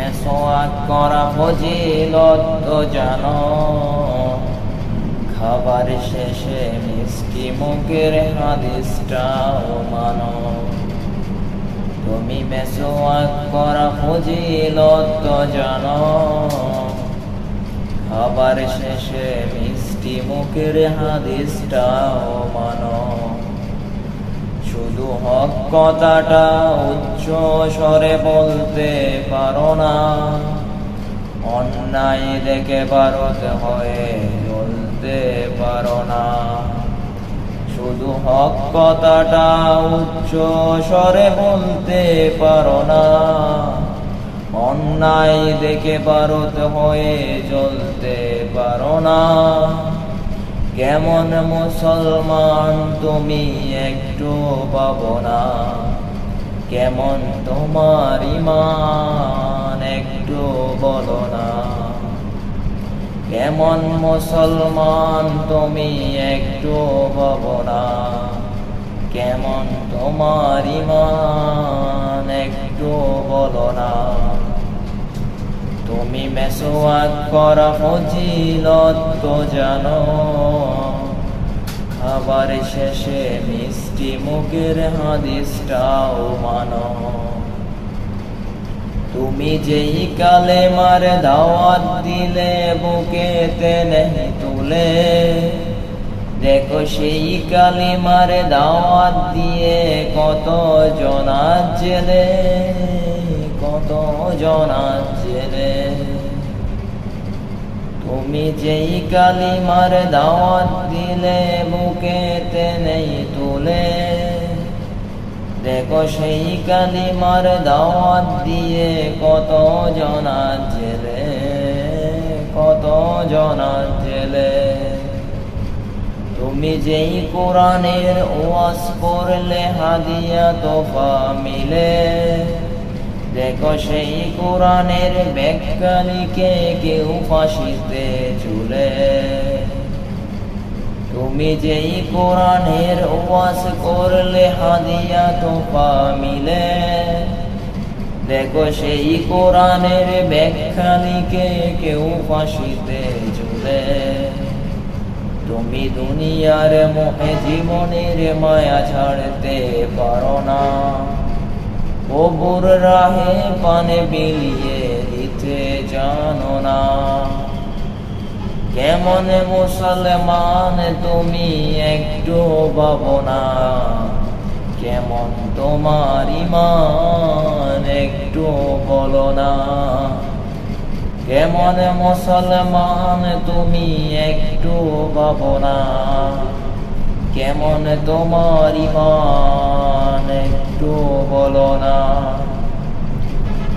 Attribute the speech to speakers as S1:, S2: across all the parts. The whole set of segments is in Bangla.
S1: মেসোয়াক করা ফজিলত তো জানো। খাবার শেষে মিষ্টি মুখের হাদিসটাও মানো। তুমি মেসোয়াক করা ফজিলত তো জানো। খাবার শেষে মিষ্টি মুখের হাদিসটাও মানো। শুধু হক কথাটা উচ্চ স্বরে বলতে পারো না। অন্যায় দেখে ভারত হয়ে চলতে পারো না। শুধু হক কথাটা উচ্চ স্বরে বলতে পারো না। অন্যায় দেখে ভারত হয়ে চলতে পারো না। কেমন মুসলমান তুমি একটু পাবো না? কেমন তোমার ইমান একটু বলো না? কেমন মুসলমান তুমি একটু পাবো না? কেমন তোমার ইমান একটু বলো না? তুমি মেসোয়াক করা ফজিলত তো জানো। খাবার শেষে মিষ্টি মুখের হাদিসটাও মানো। তুমি যেই কালে মার দাওয়াত দিলে, বুকেতে নেই তুলে। দেখো সেই কালিমার দাওয়াত দিয়ে কত জনা জেলে কত জনা তুমি যেই কালিমার দাওয়াত দিলে বুকেতে নেই তুলে। দেখো সেই কালিমার দাওয়াত দিয়ে কত জনা জেলে, কত জনা জেলে। তুমি যেই কোরআনের ওয়াজ করলে, হাদিয়া তোফা মিলে। দেখো সেই কোরআনের ব্যাখ্যা লিখে কেউ ফাঁসিতে চুলে। তুমি যেই কোরআনের ওয়াজ করলে হাদিয়া তোফা মিলে। দেখো সেই কোরআনের ব্যাখ্যা লিখে কেউ ফাঁসিতে চুলে। তুমি দুনিয়ার মোহে জীবনের মায়া ছাড়তে পারো না। কবুর রাহে পানে বিলিয়ে দিতে জানো না। কেমন মুসলমান তুমি একটু পাবো না। কেমন তোমার ইমান একটু বলো না। কেমন মুসলমান তুমি একটু পাবো না। কেমন তোমার ইমান একটু বলো না।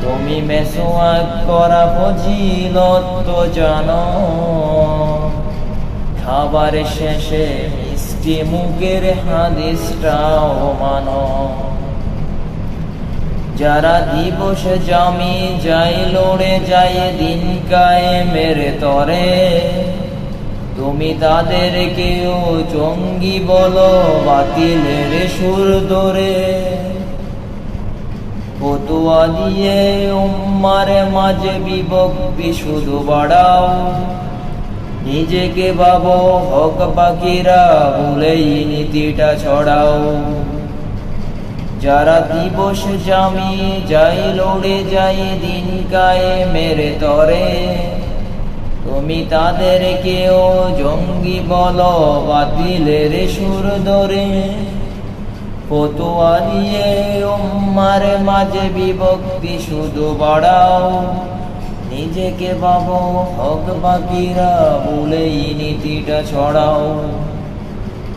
S1: তুমি মেসোয়াক করা ফজিলত তো জানো। খাবার শেষে মিষ্টি মুখের হাদিসটাও মানো। যারা দিবস জামি যাই লড়ে যায় দিন কায়ে মেরে তরে। তুমি তাদেরকেও জঙ্গি বলো, বাতিলের সুর ধরে। ফতুয়া দিয়ে উম্মার মাঝে বিভক্তি শুধু বাড়াও। নিজেকে ভাবো, হক পাখিরা বলেই নীতিটা ছড়াও। যারা দিবস জামি, যাই লড়ে, যাই দিন গায়ে মেরে তরে। তুমি তাদেরকেও জঙ্গি বলো বাতিলের সুর ধরে। ফতুয়া মাঝে বিভক্তি শুধু বাড়াও। নিজেকে ভাবো, হক বাকিরা বলেই নীতিটা ছড়াও।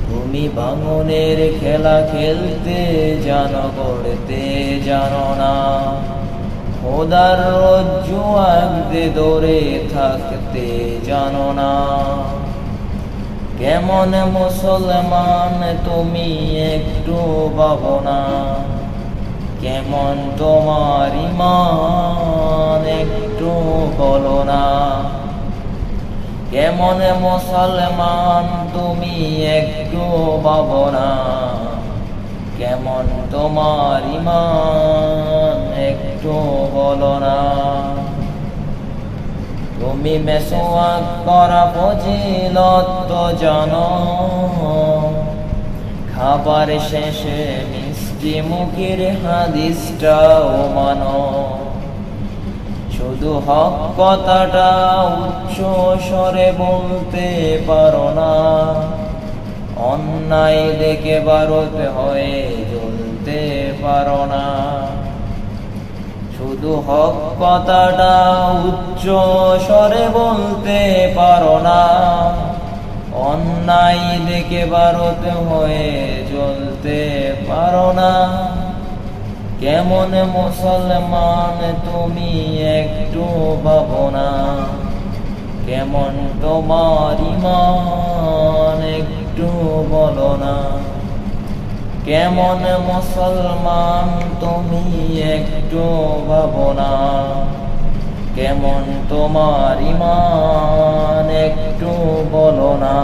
S1: তুমি ভাঙনের খেলা খেলতে জানো করতে জানো না। খোদার রজ্জু আঁকতে দৌড়ে থাকতে জানো না। কেমন মুসলমান তুমি একটু পাবো না। কেমন তোমার ইমান একটু বলো না। কেমন মুসলমান তুমি একটু পাবো না। কেমন তোমার ইমান তুমি মেসোয়াক করা ফজিলত জানো খাবার শেষে মিষ্টি মুখের হাদিসটাও মানো। শুধু হক কথাটা উচ্চ স্বরে বলতে পারো না। অন্যায় দেখে ভারত হয়ে জ্বলতে পারো না। শুধু হক কথাটা উচ্চ স্বরে বলতে পারো না। অন্যায় দেখে ভারত হয়ে চলতে পারো না। কেমন মুসলমান তুমি একটু ভাবো না। কেমন তোমার ইমান একটু বলো না। কেমন মুসলমান তুমি একটু ভাবনা কেমন তোমার ইমান একটু বলো না।